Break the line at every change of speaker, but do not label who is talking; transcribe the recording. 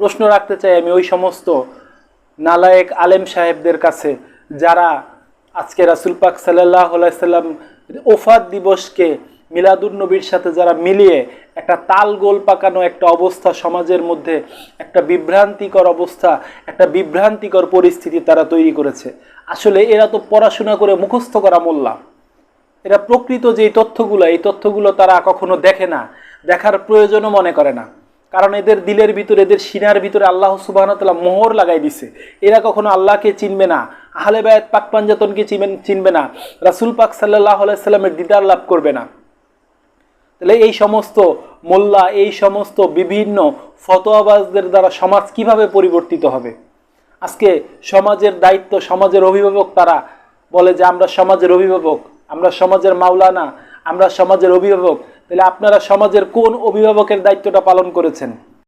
প্রশ্ন রাখতে চাই আমি ওই সমস্ত নালায়েক আলেম সাহেবদের কাছে, যারা আজকে রাসুল পাক সাল্লাহ সাল্লাম ওফাত দিবসকে মিলাদুন নবীর সাথে যারা মিলিয়ে একটা তাল গোল পাকানো একটা অবস্থা, সমাজের মধ্যে একটা বিভ্রান্তিকর অবস্থা, একটা বিভ্রান্তিকর পরিস্থিতি তারা তৈরি করেছে। আসলে এরা তো পড়াশোনা করে মুখস্থ করা মোল্লা। এরা প্রকৃত যে তথ্যগুলো, এই তথ্যগুলো তারা কখনো দেখে না, দেখার প্রয়োজনও মনে করে না। কারণ এদের দিলের ভিতরে, এদের সিনার ভিতরে আল্লাহ সুবাহতাল্লাহ মোহর লাগাই দিছে। এরা কখনো আল্লাহকে চিনবে না। আহলে বায়াত পাক পাঞ্জাতনকে চিনবে চিনবে না। রাসুল পাক সাল্লাহ আলাইসাল্লামের দিদার লাভ করবে না। তাহলে এই সমস্ত মোল্লা, এই সমস্ত বিভিন্ন ফতোয়াবাজদের দ্বারা সমাজ কীভাবে পরিবর্তিত হবে? আজকে সমাজের দায়িত্ব, সমাজের অভিভাবক তারা বলে যে, আমরা সমাজের অভিভাবক, আমরা সমাজের মাওলানা, আমরা সমাজের অভিভাবক। তাহলে আপনারা সমাজের কোন অভিভাবকের দায়িত্বটা পালন করেছেন?